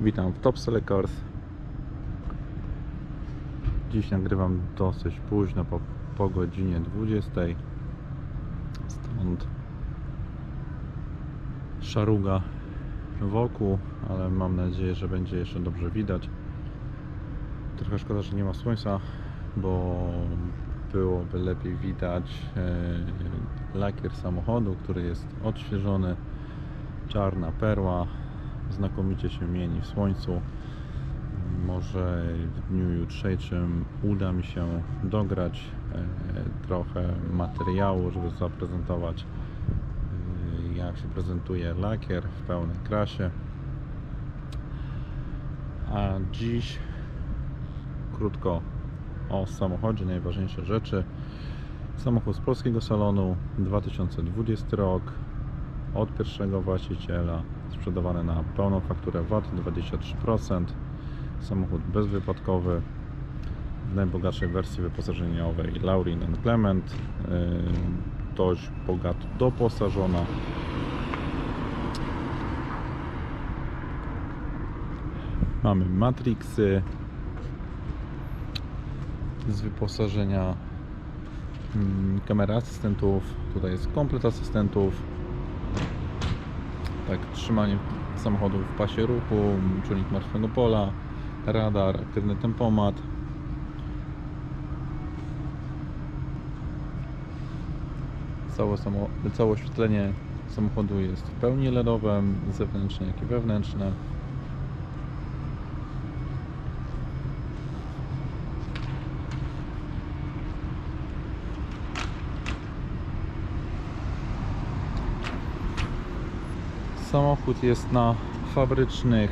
Witam w Top Selectors. Dziś nagrywam dosyć późno, po, po godzinie 20. Stąd szaruga wokół, ale mam nadzieję, że będzie jeszcze dobrze widać. Trochę szkoda, że nie ma słońca, bo byłoby lepiej widać e, lakier samochodu, który jest odświeżony, czarna perła, znakomicie się mieni w słońcu. Może w dniu jutrzejszym uda mi się dograć e, trochę materiału, żeby zaprezentować e, jak się prezentuje lakier w pełnej krasie. A dziś krótko o samochodzie, najważniejsze rzeczy. Samochód z polskiego salonu, 2020 rok, od pierwszego właściciela, sprzedawany na pełną fakturę VAT 23%. Samochód bezwypadkowy w najbogatszej wersji wyposażeniowej Laurin Clement. Yy, Dość bogato doposażona. Mamy matrixy z wyposażenia mm, kamera asystentów. Tutaj jest komplet asystentów. Tak, trzymanie samochodu w pasie ruchu, czujnik martwego pola, radar, aktywny tempomat. Całe, samo, całe oświetlenie samochodu jest w pełni LEDowe, zewnętrzne jak i wewnętrzne. Samochód jest na fabrycznych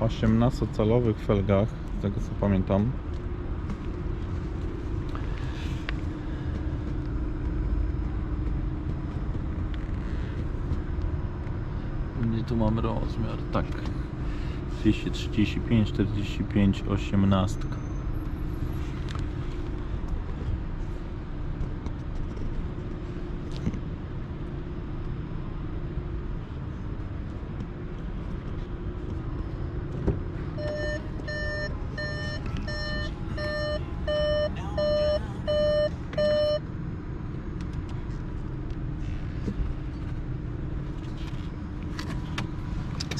18-calowych felgach, z tego co pamiętam. Gdzie tu mamy rozmiar? Tak. 235, 45, 18.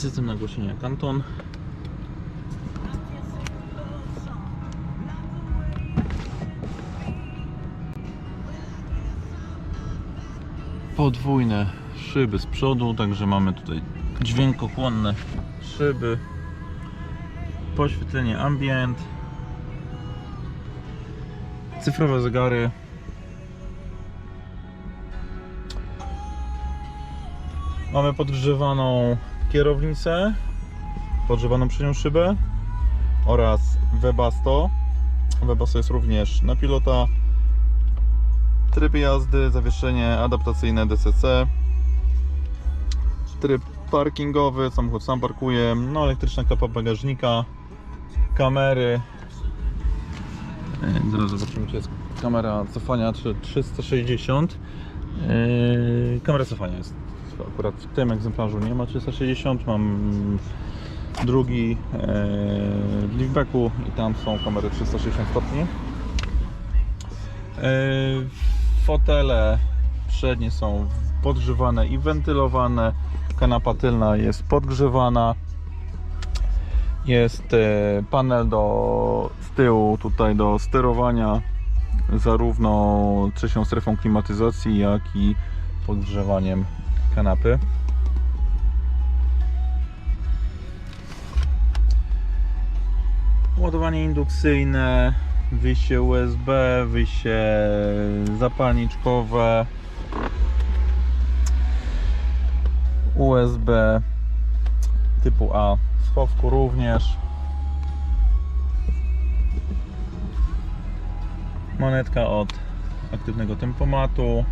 System nagłośnienia Kanton. Podwójne szyby z przodu, także mamy tutaj dźwiękochłonne szyby. Poświetlenie ambient. Cyfrowe zegary. Mamy podgrzewaną kierownicę, podgrzewaną przy nią szybę oraz Webasto. Webasto jest również na pilota. Tryb jazdy, zawieszenie adaptacyjne DCC. Tryb parkingowy, samochód sam parkuje. No, elektryczna klapa bagażnika, kamery. Zaraz zobaczymy, czy jest kamera cofania czy 360. Yy, kamera cofania jest akurat w tym egzemplarzu nie ma 360, mam drugi e, w liftbacku i tam są kamery 360 stopni. E, fotele przednie są podgrzewane i wentylowane, kanapa tylna jest podgrzewana. Jest e, panel do z tyłu tutaj do sterowania zarówno trzecią strefą klimatyzacji, jak i podgrzewaniem kanapy. Ładowanie indukcyjne, wyjście USB, wyjście zapalniczkowe, USB typu A w schowku również. Monetka od aktywnego tempomatu.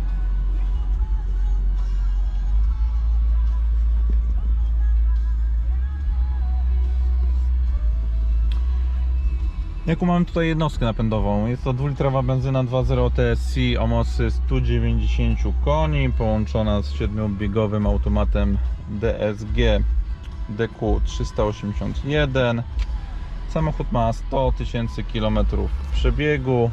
Jaką mamy tutaj jednostkę napędową? Jest to 2-litrowa benzyna 2.0 TSI o mocy 190 koni, połączona z 7-biegowym automatem DSG DQ381. Samochód ma 100 tysięcy kilometrów przebiegu.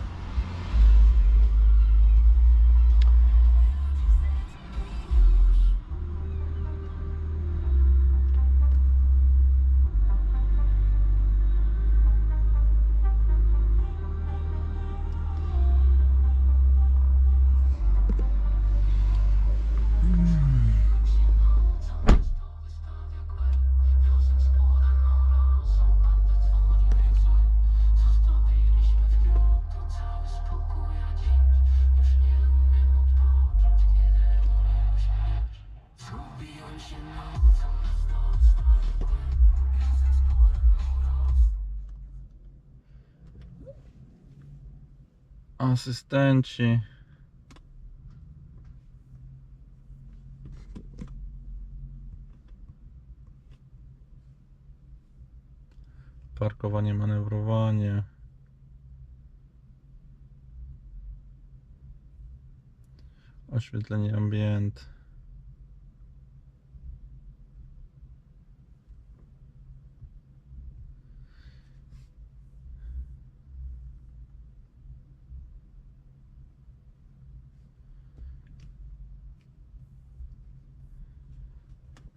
Asystenci. Parkowanie, manewrowanie. Oświetlenie ambient.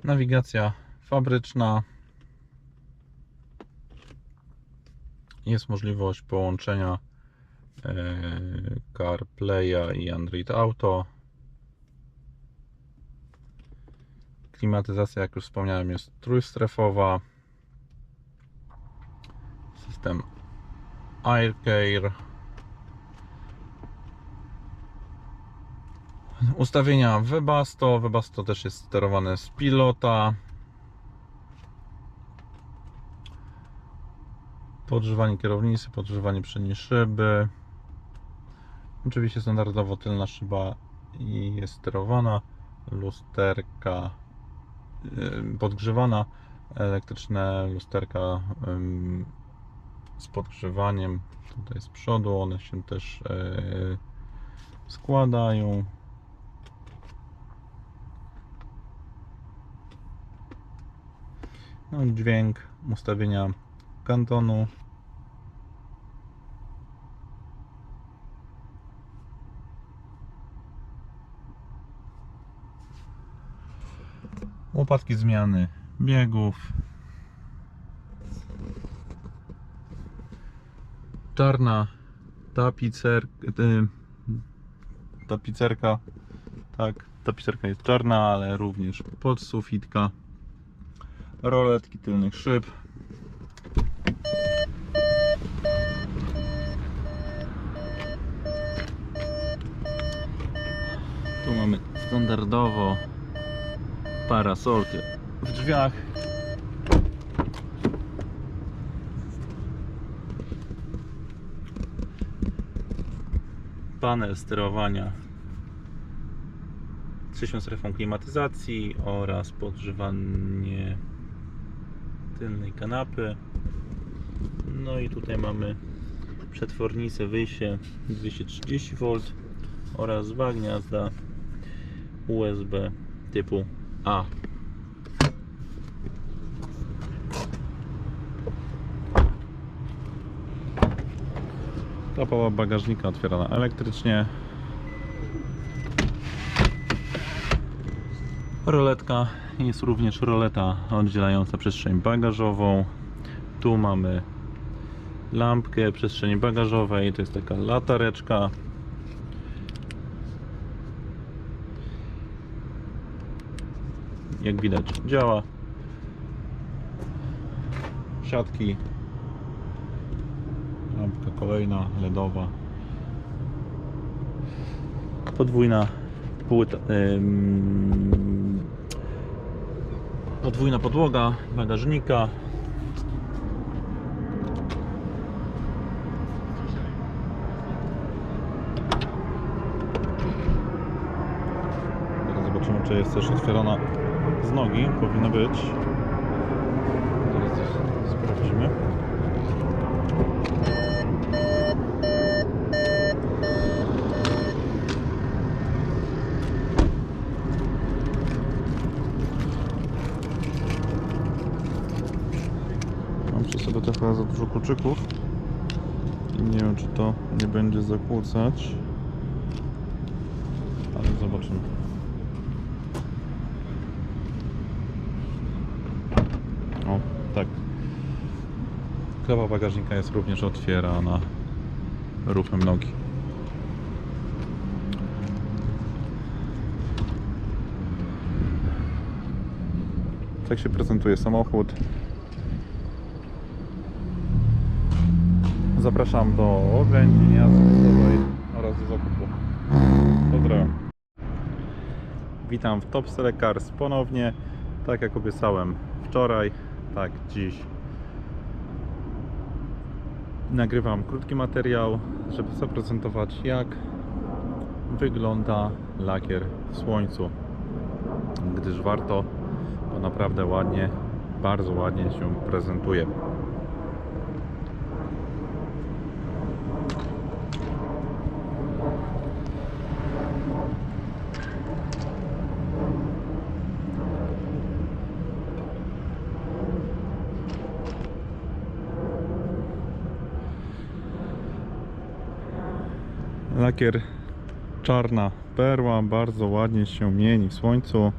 Nawigacja fabryczna. Jest możliwość połączenia e, CarPlaya i Android Auto. Klimatyzacja, jak już wspomniałem, jest trójstrefowa. System AirCare. Ustawienia Webasto. Webasto też jest sterowane z pilota. Podgrzewanie kierownicy, podgrzewanie przedniej szyby. Oczywiście standardowo tylna szyba jest sterowana. Lusterka podgrzewana. Elektryczne lusterka z podgrzewaniem tutaj z przodu. One się też yy, składają. No, dźwięk, ustawienia kantonu. Łopatki zmiany biegów. Czarna tapicer, y, tapicerka. Tak, tapicerka jest czarna, ale również podsufitka roletki tylnych szyb. Tu mamy standardowo parasolkę w drzwiach. Panel sterowania trzecią strefą klimatyzacji oraz podgrzewanie tylnej kanapy. No i tutaj mamy przetwornicę wyjście 230V oraz dwa gniazda USB typu A. Klapa bagażnika otwierana elektrycznie. Roletka jest również roleta oddzielająca przestrzeń bagażową. Tu mamy lampkę przestrzeni bagażowej, to jest taka latareczka. Jak widać działa. Siatki. Lampka kolejna LEDowa. Podwójna płyta. ym, podwójna podłoga bagażnika. Teraz zobaczymy, czy jest też otwierana z nogi. Powinno być. Zaraz sprawdzimy. Sobie trochę za dużo kluczyków nie wiem czy to nie będzie zakłócać. Ale zobaczymy. O, tak. Klawa bagażnika jest również otwierana ruchem nogi. Tak się prezentuje samochód. Zapraszam do oględzin jazdy oraz do zakupu. Pozdrawiam. Witam w Top Select Cars ponownie. Tak jak obiecałem wczoraj, tak dziś. Nagrywam krótki materiał, żeby zaprezentować jak wygląda lakier w słońcu. Gdyż warto, bo naprawdę ładnie, bardzo ładnie się prezentuje. Lakier czarna perła, bardzo ładnie się mieni w słońcu.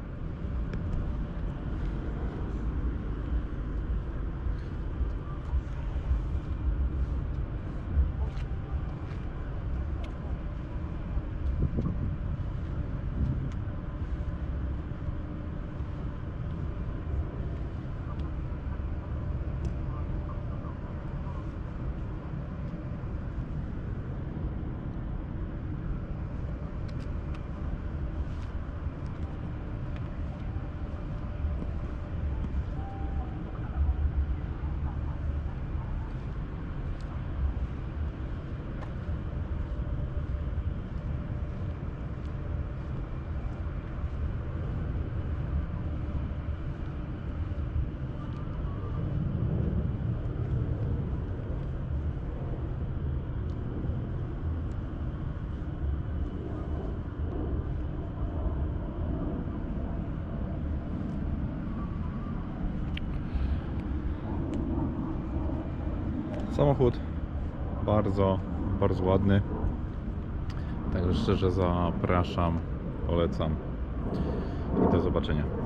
Samochód bardzo, bardzo ładny. Także szczerze zapraszam, polecam i do zobaczenia.